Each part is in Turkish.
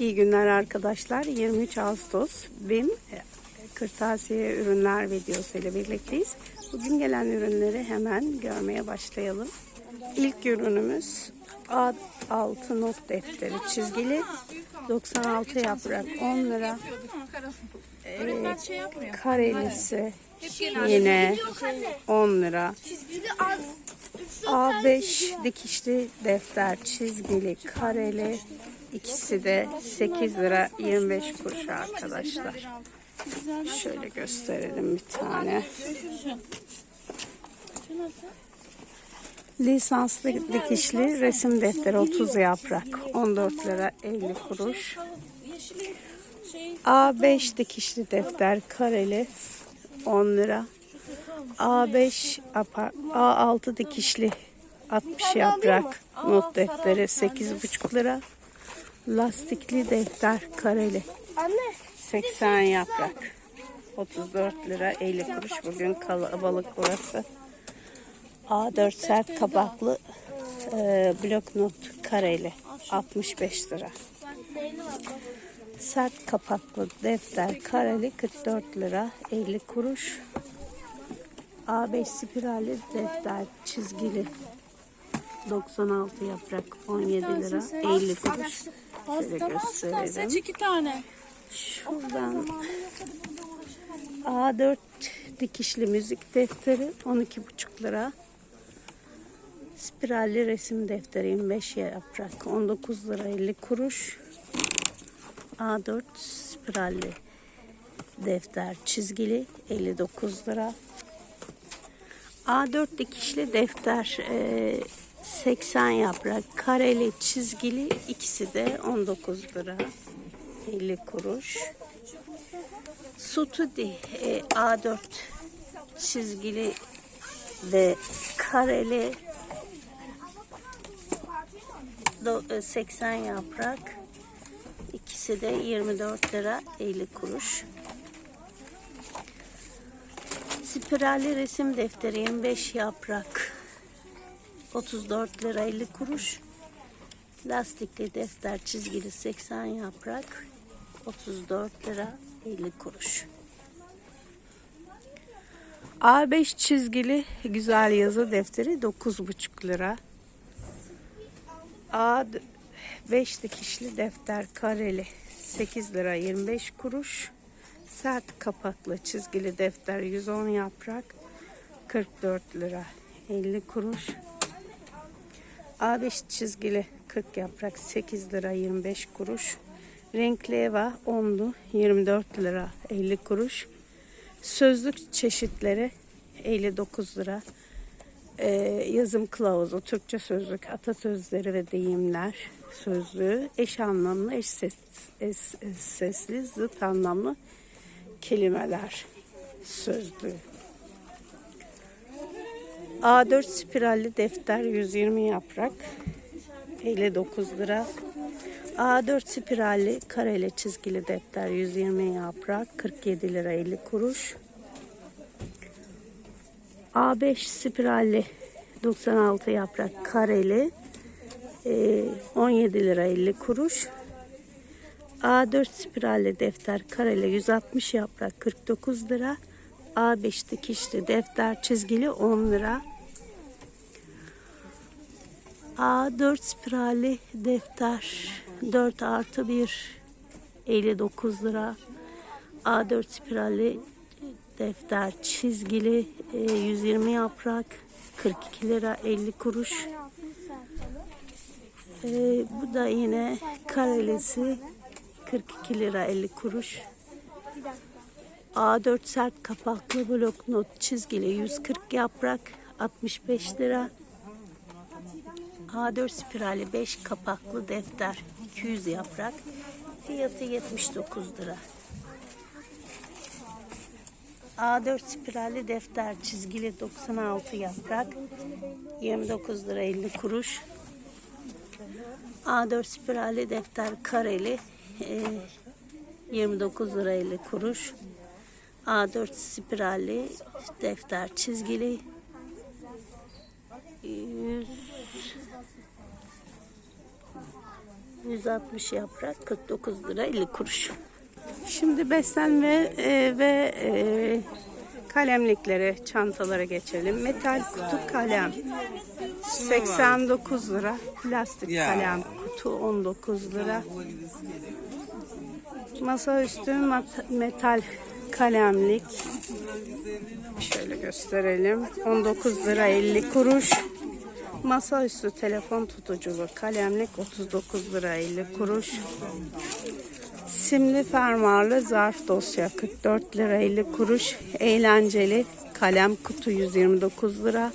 İyi günler arkadaşlar. 23 Ağustos BİM e, kırtasiye ürünler videosu ile birlikteyiz. Bugün gelen ürünleri hemen görmeye başlayalım. İlk ürünümüz A6 not defteri çizgili 96 yaprak 10 lira. Ee, karelisi yine 10 lira. A5 dikişli defter çizgili kareli ikisi de 8 lira 25 kuruş arkadaşlar. Şöyle gösterelim bir tane. Lisanslı dikişli resim defteri 30 yaprak 14 lira 50 kuruş. A5 dikişli defter kareli 10 lira. A5 apa- A6 dikişli 60 yaprak not defteri 8,5 lira. Lastikli defter kareli Anne. 80 yaprak 34 lira 50 kuruş bugün kalabalık burası. A4 sert kapaklı e, bloknot kareli 65 lira. Sert kapaklı defter kareli 44 lira 50 kuruş. A5 spiralli defter çizgili 96 yaprak 17 lira 50 kuruş. Şöyle gösterelim. Seç iki tane. Şuradan A4 dikişli müzik defteri 12,5 lira. Spiralli resim defteri 25 yaprak 19 lira 50 kuruş. A4 spiralli defter çizgili 59 lira. A4 dikişli defter e, 80 yaprak kareli çizgili ikisi de 19 lira 50 kuruş. Sutudi e, A4 çizgili ve kareli do- e, 80 yaprak ikisi de 24 lira 50 kuruş. Spiralli resim defteri 25 yaprak 34 lira 50 kuruş. Lastikli defter çizgili 80 yaprak 34 lira 50 kuruş. A5 çizgili güzel yazı defteri 9,5 lira. A5 dikişli defter kareli 8 lira 25 kuruş. Sert kapaklı çizgili defter 110 yaprak 44 lira 50 kuruş. A5 çizgili 40 yaprak 8 lira 25 kuruş. Renkli Eva 10'lu 24 lira 50 kuruş. Sözlük çeşitleri 59 lira. Ee, yazım kılavuzu, Türkçe sözlük, atasözleri ve deyimler sözlüğü, eş anlamlı, eş, ses, eş sesli, zıt anlamlı kelimeler sözlüğü. A4 spiralli defter 120 yaprak 59 lira. A4 spiralli kareli çizgili defter 120 yaprak 47 lira 50 kuruş. A5 spiralli 96 yaprak kareli e, 17 lira 50 kuruş. A4 spiralli defter kareli 160 yaprak 49 lira. A5 dikişli defter çizgili 10 lira. A4 spiralli defter 4 artı 1 59 lira. A4 spiralli defter çizgili e, 120 yaprak 42 lira 50 kuruş. E, bu da yine karelisi 42 lira 50 kuruş. A4 sert kapaklı bloknot çizgili 140 yaprak 65 lira. A4 spirali 5 kapaklı defter 200 yaprak fiyatı 79 lira. A4 spirali defter çizgili 96 yaprak 29 lira 50 kuruş. A4 spirali defter kareli e, 29 lira 50 kuruş. A4 spiralli defter çizgili 100 160 yaprak 49 lira 50 kuruş. Şimdi beslenme e, ve e, kalemliklere, çantalara geçelim. Metal kutu kalem 89 lira. Plastik kalem kutu 19 lira. Masaüstü mat- metal kalemlik şöyle gösterelim. 19 lira 50 kuruş. Masaüstü telefon tutuculu kalemlik 39 lira 50 kuruş. Simli fermuarlı zarf dosya 44 lira 50 kuruş. Eğlenceli kalem kutu 129 lira.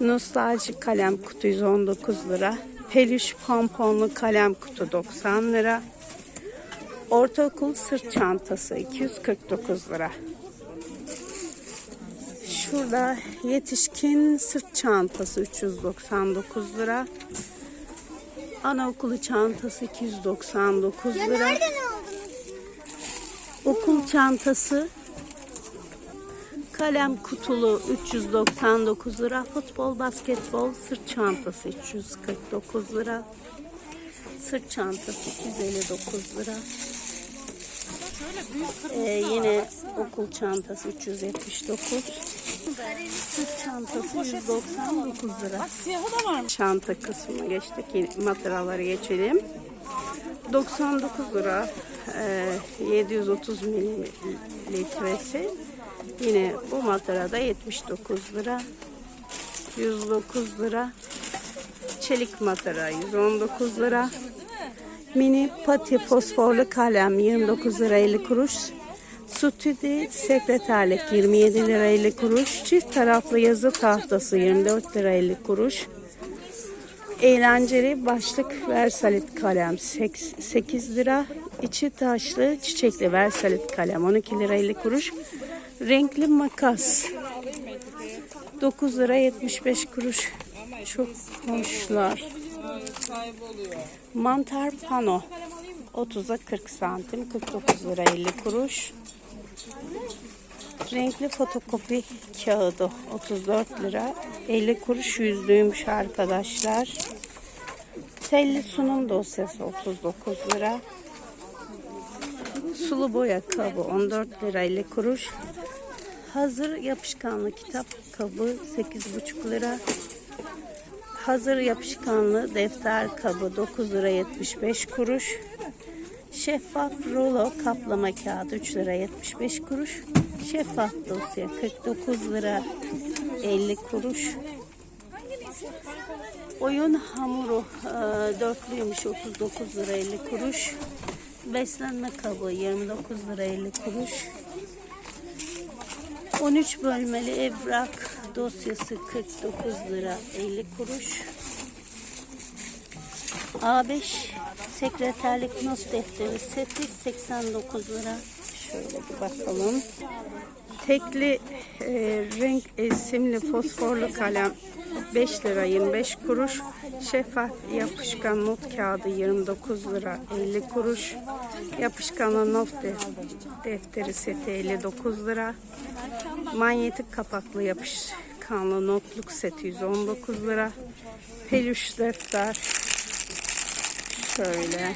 Nostaljik kalem kutu 119 lira. Peluş pomponlu kalem kutu 90 lira. Ortaokul sırt çantası 249 lira. Şurada yetişkin sırt çantası 399 lira. Anaokulu çantası 299 lira. Okul çantası kalem kutulu 399 lira. Futbol, basketbol sırt çantası 349 lira. Sırt çantası 259 lira. Ee, yine okul çantası 379. Sırt çantası 199 lira. Çanta kısmına geçtik. Yine Mataralara geçelim. 99 lira e, 730 mililitresi. Yine bu matarada 79 lira. 109 lira. Çelik matara 119 lira. Mini pati fosforlu kalem 29 lira 50 kuruş. Stüdyo sekreterlik 27 lira 50 kuruş. Çift taraflı yazı tahtası 24 lira 50 kuruş. Eğlenceli başlık versalit kalem 8 lira. İçi taşlı çiçekli versalit kalem 12 lira 50 kuruş. Renkli makas 9 lira 75 kuruş. Çok hoşlar. Mantar pano 30'a 40 santim 49 lira 50 kuruş. Renkli fotokopi kağıdı 34 lira 50 kuruş yüzlüymüş arkadaşlar. Telli sunum dosyası 39 lira. Sulu boya kabı 14 lira 50 kuruş. Hazır yapışkanlı kitap kabı 8,5 lira. Hazır yapışkanlı defter kabı 9 lira 75 kuruş. Şeffaf rulo kaplama kağıdı 3 lira 75 kuruş. Şeffaf dosya 49 lira 50 kuruş. Oyun hamuru e, dörtlüymüş 39 lira 50 kuruş. Beslenme kabı 29 lira 50 kuruş. 13 bölmeli evrak dosyası 49 lira 50 kuruş. A5 sekreterlik not defteri seti 89 lira. Şöyle bir bakalım. Tekli e, renk e, simli fosforlu kalem 5 lira 25 kuruş. Şeffaf yapışkan not kağıdı 29 lira 50 kuruş. Yapışkanlı not def- defteri seti 59 lira. Manyetik kapaklı yapışkanlı notluk seti 119 lira. Peluş defter şöyle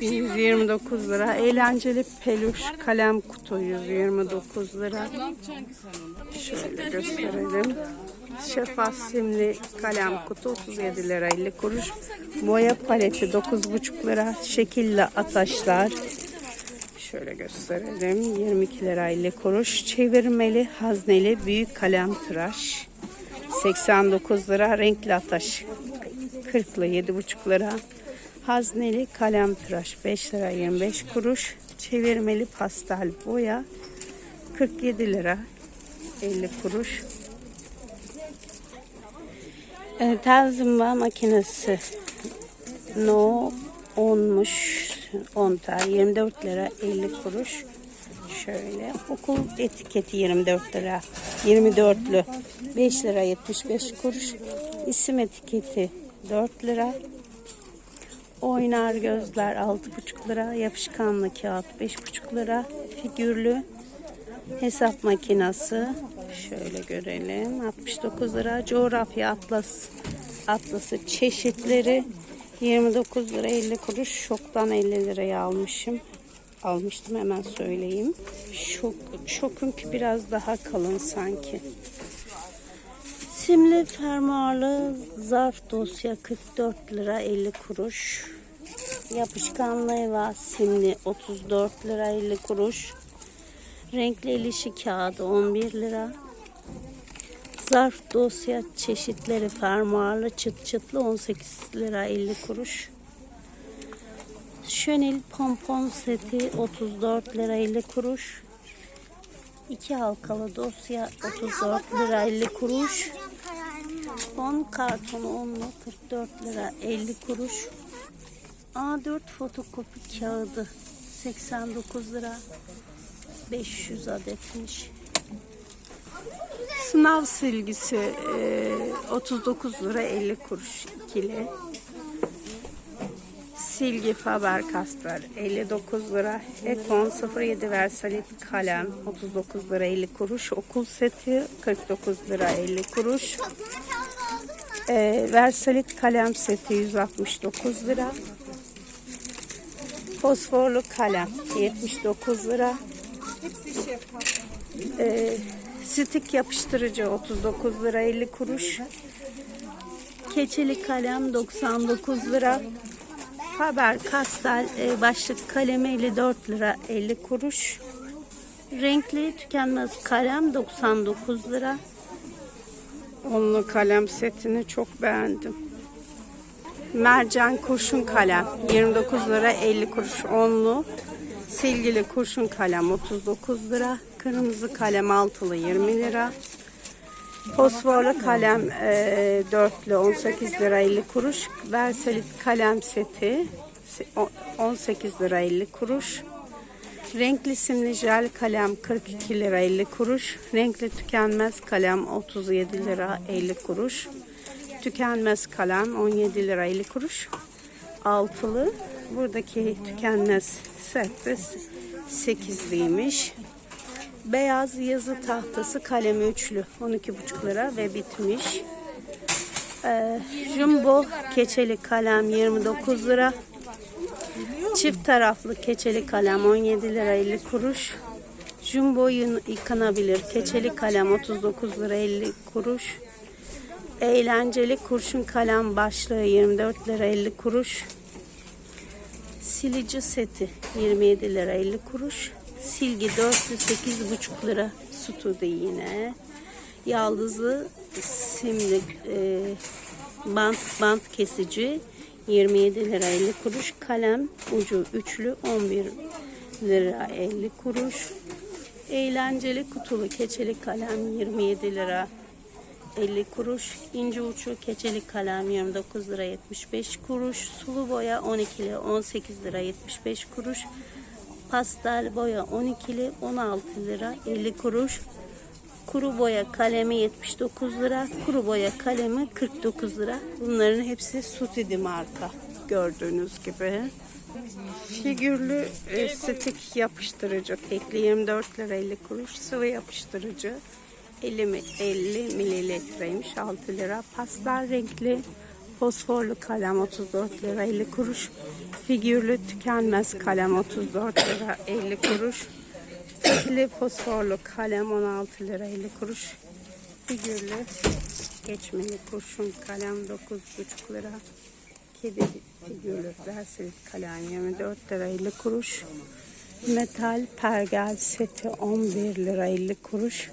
129 lira. Eğlenceli peluş kalem kutu 129 lira. Şöyle gösterelim. Şeffaf simli kalem kutu 37 lira 50 kuruş. Boya paleti 9,5 lira. Şekilli ataşlar. Şöyle gösterelim. 22 lira 50 kuruş. Çevirmeli hazneli büyük kalem tıraş. 89 lira. Renkli ataş 40 ile 7,5 lira. Hazneli kalem tıraş 5 lira 25 kuruş. Çevirmeli pastel boya 47 lira 50 kuruş. E, Tazimba makinesi No 10'muş 10 tane 24 lira 50 kuruş. Şöyle okul etiketi 24 lira 24'lü 5 lira 75 kuruş. İsim etiketi 4 lira. Oynar gözler 6,5 lira. Yapışkanlı kağıt 5,5 lira. Figürlü hesap makinesi şöyle görelim 69 lira. Coğrafya atlas atlası çeşitleri 29 lira 50 kuruş. Şoktan 50 liraya almışım. Almıştım hemen söyleyeyim. Şok, şokunki biraz daha kalın sanki. Simli fermuarlı zarf dosya 44 lira 50 kuruş. Yapışkanlı var simli 34 lira 50 kuruş. Renkli ilişi kağıdı 11 lira. Zarf dosya çeşitleri fermuarlı çıt çıtlı 18 lira 50 kuruş. Şönil pompon seti 34 lira 50 kuruş. İki halkalı dosya 34 lira 50 kuruş. Fon kartonu 10 44 lira 50 kuruş. A4 fotokopi kağıdı 89 lira 500 adetmiş. Sınav silgisi e, 39 lira 50 kuruş ikili. Silgi Faber-Castell 59 lira. Ekon 07 Versalit kalem 39 lira 50 kuruş. Okul seti 49 lira 50 kuruş. E, Versalit kalem seti 169 lira. Fosforlu kalem 79 lira. E, stik yapıştırıcı 39 lira 50 kuruş. Keçeli kalem 99 lira. Faber Castell e, başlık kalemi 54 lira 50 kuruş. Renkli tükenmez kalem 99 lira. Onlu kalem setini çok beğendim. Mercan kurşun kalem 29 lira 50 kuruş onlu. Silgili kurşun kalem 39 lira. Kırmızı kalem altılı 20 lira. Fosforlu kalem e, dörtlü 18 lira 50 kuruş. Versalit kalem seti o- 18 lira 50 kuruş. Renkli simli jel kalem 42 lira 50 kuruş. Renkli tükenmez kalem 37 lira 50 kuruş. Tükenmez kalem 17 lira 50 kuruş. Altılı. Buradaki tükenmez sette 8'liymiş. Beyaz yazı tahtası kalemi üçlü 12,5 lira ve bitmiş. Ee, jumbo keçeli kalem 29 lira. Çift taraflı keçeli kalem 17 lira 50 kuruş. Jumbo yıkanabilir keçeli kalem 39 lira 50 kuruş. Eğlenceli kurşun kalem başlığı 24 lira 50 kuruş. Silici seti 27 lira 50 kuruş. Silgi dörtlü 8,5 lira studu yine. Yaldızlı simli e, bant bant kesici 27 lira 50 kuruş. Kalem ucu üçlü 11 lira 50 kuruş. Eğlenceli kutulu keçeli kalem 27 lira 50 kuruş. İnce uçlu keçeli kalem 29 lira 75 kuruş. Sulu boya 12 lira 18 lira 75 kuruş. Pastel boya 12 lira 16 lira 50 kuruş. Kuru boya kalemi 79 lira. Kuru boya kalemi 49 lira. Bunların hepsi Sutidi marka gördüğünüz gibi. Figürlü e, stik yapıştırıcı tekli 24 lira 50 kuruş. Sıvı yapıştırıcı 50, mi- 50 mililitreymiş 6 lira. Pastel renkli fosforlu kalem 34 lira 50 kuruş. Figürlü tükenmez kalem 34 lira 50 kuruş. Tekli fosforlu kalem 16 lira 50 kuruş. Figürlü geçmeli kurşun kalem 9,5 lira. Kedi figürlü versilik kalem 24 lira 50 kuruş. Metal pergel seti 11 lira 50 kuruş.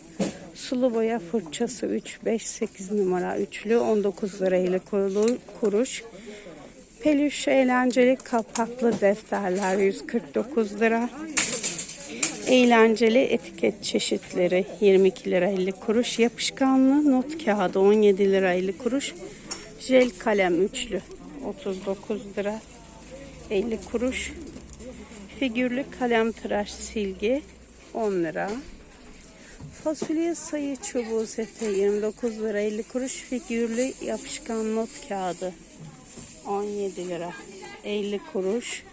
Sulu boya fırçası 3, 5, 8 numara üçlü 19 lira 50 kurulu- kuruş. Peluş eğlenceli kapaklı defterler 149 lira. Eğlenceli etiket çeşitleri 22 lira 50 kuruş. Yapışkanlı not kağıdı 17 lira 50 kuruş. Jel kalem üçlü 39 lira 50 kuruş. Figürlü kalem tıraş silgi 10 lira. Fasulye sayı çubuğu seti 29 lira 50 kuruş. Figürlü yapışkan not kağıdı 17 lira 50 kuruş.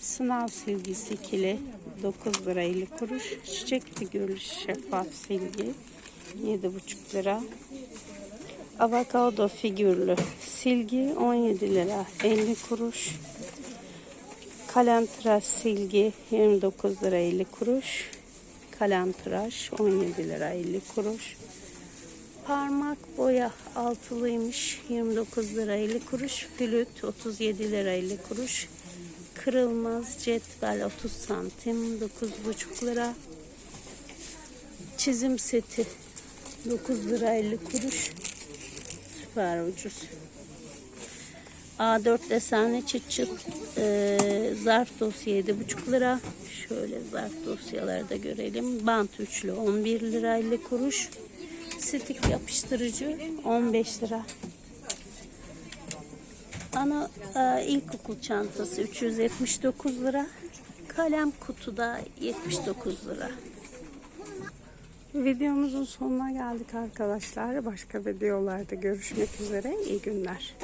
Sınav silgisi ikili 9 lira 50 kuruş. Çiçek figürlü şeffaf silgi 7,5 lira. Avokado figürlü silgi 17 lira 50 kuruş. Kalem silgi 29 lira 50 kuruş. Kalem tıraş 17 lira 50 kuruş. Parmak boya altılıymış 29 lira 50 kuruş. Flüt 37 lira 50 kuruş. Kırılmaz cetvel 30 santim 9,5 lira. Çizim seti 9 lira 50 kuruş. Süper ucuz. A4 desenli çıt çıt e, zarf dosya 7,5 lira. Şöyle zarf dosyaları da görelim. Bant üçlü 11 lira 50 kuruş. Stik yapıştırıcı 15 lira. Ana e, ilkokul çantası 379 lira. Kalem kutuda 79 lira. Videomuzun sonuna geldik arkadaşlar. Başka videolarda görüşmek üzere. İyi günler.